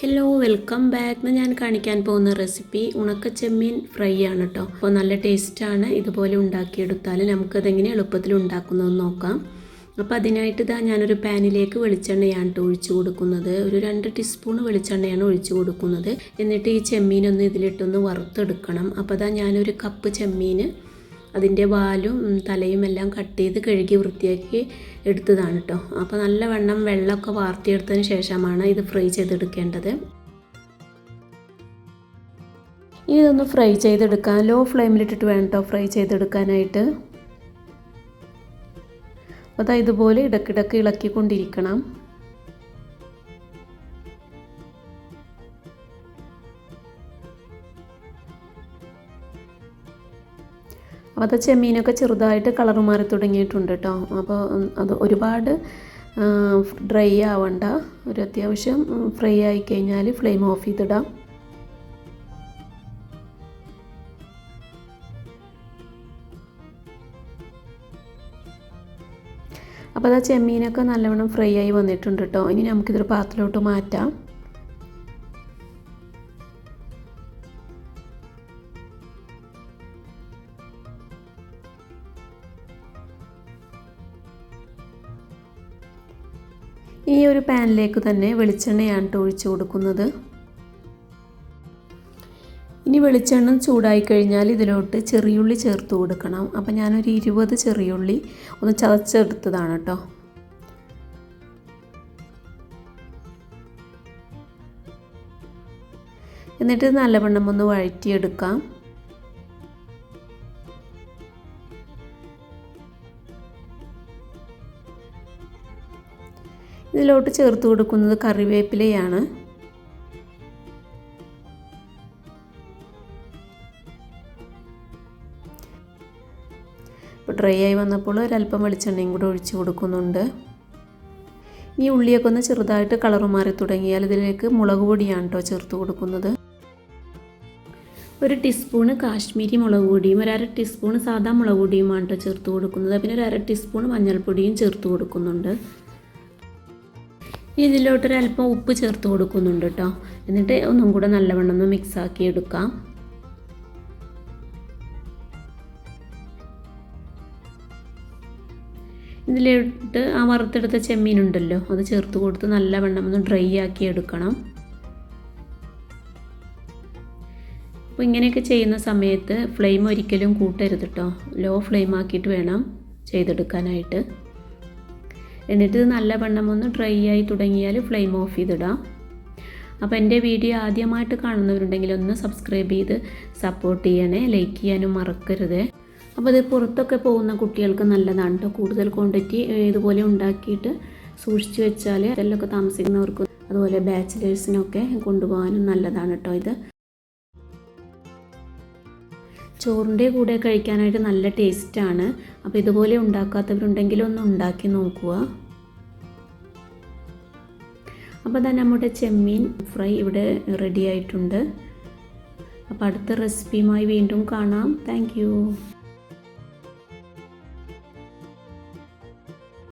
Hello welcome back ഞാൻ കാണിക്കാൻ പോകുന്ന റെസിപ്പി ഉണക്ക ചെമ്മീൻ ഫ്രൈ ആണ് കേട്ടോ അപ്പോൾ നല്ല ടേസ്റ്റാണ് ഇതുപോലെ ഉണ്ടാക്കിയെടുത്താൽ നമുക്കതെങ്ങനെ എളുപ്പത്തിൽ ഉണ്ടാക്കുന്നതെന്ന് നോക്കാം. അപ്പോൾ അതിനായിട്ട് ഇതാ ഞാനൊരു പാനിലേക്ക് വെളിച്ചെണ്ണയാണ് കേട്ടോ ഒഴിച്ചു കൊടുക്കുന്നത്. ഒരു രണ്ട് ടീസ്പൂൺ വെളിച്ചെണ്ണയാണ് ഒഴിച്ച് കൊടുക്കുന്നത്. എന്നിട്ട് ഈ ചെമ്മീനൊന്ന് ഇതിലിട്ടൊന്ന് വറുത്തെടുക്കണം. അപ്പോൾ അതാ ഞാനൊരു കപ്പ് ചെമ്മീൻ അതിന്റെ വാലും തലയും എല്ലാം കട്ട് ചെയ്ത് കഴുകി വൃത്തിയാക്കി എടുത്തതാണ് കേട്ടോ അപ്പോൾ നല്ലവണ്ണം വെള്ളമൊക്കെ വാർത്തിയെടുത്തതിന് ശേഷമാണ് ഇത് ഫ്രൈ ചെയ്തെടുക്കേണ്ടത്. ഇനി ഇതൊന്ന് ഫ്രൈ ചെയ്തെടുക്കാൻ ലോ ഫ്ലെയിമിലിട്ടിട്ട് വേണം കേട്ടോ ഫ്രൈ ചെയ്തെടുക്കാനായിട്ട്. അപ്പോൾ ഇതുപോലെ ഇടയ്ക്കിടയ്ക്ക് ഇളക്കിക്കൊണ്ടിരിക്കണം. അപ്പോൾ അത് ചെമ്മീനൊക്കെ ചെറുതായിട്ട് കളർ മാറി തുടങ്ങിയിട്ടുണ്ട് കേട്ടോ അപ്പോൾ അത് ഒരുപാട് ഡ്രൈ ആവണ്ട. ഒരു അത്യാവശ്യം ഫ്രൈ ആയി കഴിഞ്ഞാൽ ഫ്ലെയിം ഓഫ് ചെയ്തിടാം. അപ്പോൾ അത് ചെമ്മീനൊക്കെ നല്ലവണ്ണം ഫ്രൈ ആയി വന്നിട്ടുണ്ട് കേട്ടോ ഇനി നമുക്കിതൊരു പാത്രത്തിലോട്ട് മാറ്റാം. ഈ ഒരു പാനിലേക്ക് തന്നെ വെളിച്ചെണ്ണയാണ് ഒഴിച്ചു കൊടുക്കുന്നത്. ഇനി വെളിച്ചെണ്ണ ചൂടായി കഴിഞ്ഞാൽ ഇതിലോട്ട് ചെറിയുള്ളി ചേർത്ത് കൊടുക്കണം. അപ്പോൾ ഞാനൊരു ഇരുപത് ചെറിയുള്ളി ഒന്ന് ചതച്ചെടുത്തതാണ് കേട്ടോ. എന്നിട്ട് നല്ലവണ്ണം ഒന്ന് വഴറ്റിയെടുക്കാം. ഇതിലോട്ട് ചേർത്ത് കൊടുക്കുന്നത് കറിവേപ്പിലയാണ്. ഇപ്പോൾ ഡ്രൈ ആയി വന്നപ്പോൾ ഒരല്പം വെളിച്ചെണ്ണയും കൂടെ ഒഴിച്ച് കൊടുക്കുന്നുണ്ട്. ഈ ഉള്ളിയൊക്കെ ഒന്ന് ചെറുതായിട്ട് കളർ മാറി തുടങ്ങിയാൽ ഇതിലേക്ക് മുളക് പൊടിയാണ് കേട്ടോ ചേർത്ത് കൊടുക്കുന്നത്. ഒരു ടീസ്പൂണ് കാശ്മീരി മുളക് പൊടിയും ഒരു അര ടീസ്പൂണ് സാധാ മുളക് പൊടിയുമാണ് കേട്ടോ ചേർത്ത് കൊടുക്കുന്നത്. പിന്നെ ഒരു അര ടീസ്പൂൺ മഞ്ഞൾപ്പൊടിയും ചേർത്ത് കൊടുക്കുന്നുണ്ട്. ഇതിലോട്ടൊരു അല്പം ഉപ്പ് ചേർത്ത് കൊടുക്കുന്നുണ്ട് കേട്ടോ എന്നിട്ട് ഒന്നും കൂടെ നല്ലവണ്ണം ഒന്ന് മിക്സാക്കി എടുക്കാം. ഇതിലിട്ട് ആ വറുത്തെടുത്ത ചെമ്മീൻ ഉണ്ടല്ലോ അത് ചേർത്ത് കൊടുത്ത് നല്ലവണ്ണം ഒന്ന് ഡ്രൈ ആക്കി എടുക്കണം. അപ്പോൾ ഇങ്ങനെയൊക്കെ ചെയ്യുന്ന സമയത്ത് ഫ്ലെയിം ഒരിക്കലും കൂട്ടരുത് കേട്ടോ ലോ ഫ്ലെയിം ആക്കിയിട്ട് വേണം ചെയ്തെടുക്കാനായിട്ട്. എന്നിട്ട് ഇത് നല്ലവണ്ണം ഒന്ന് ഡ്രൈ ആയി തുടങ്ങിയാൽ ഫ്ലെയിം ഓഫ് ചെയ്തിടാം. അപ്പോൾ എന്റെ വീഡിയോ ആദ്യമായിട്ട് കാണുന്നവരുണ്ടെങ്കിൽ ഒന്ന് സബ്സ്ക്രൈബ് ചെയ്ത് സപ്പോർട്ട് ചെയ്യണേ ലൈക്ക് ചെയ്യാനും മറക്കരുത്. അപ്പോൾ ഇത് പുറത്തൊക്കെ പോകുന്ന കുട്ടികൾക്ക് നല്ലതാണ് കേട്ടോ കൂടുതൽ ക്വാണ്ടിറ്റി ഇതുപോലെ ഉണ്ടാക്കിയിട്ട് സൂക്ഷിച്ച് വെച്ചാൽ അതിലൊക്കെ താമസിക്കുന്നവർക്കും അതുപോലെ ബാച്ചിലേഴ്സിനൊക്കെ കൊണ്ടുപോകാനും നല്ലതാണ് കേട്ടോ ഇത്. ചോറിന്റെ കൂടെ കഴിക്കാനായിട്ട് നല്ല ടേസ്റ്റാണ്. അപ്പോൾ ഇതുപോലെ ഉണ്ടാക്കാത്തവരുണ്ടെങ്കിൽ ഒന്ന് ഉണ്ടാക്കി നോക്കുക. അപ്പോൾ തന്നെ നമ്മുടെ ചെമ്മീൻ ഫ്രൈ ഇവിടെ റെഡി ആയിട്ടുണ്ട്. അപ്പോൾ അടുത്ത റെസിപ്പിയുമായി വീണ്ടും കാണാം. താങ്ക്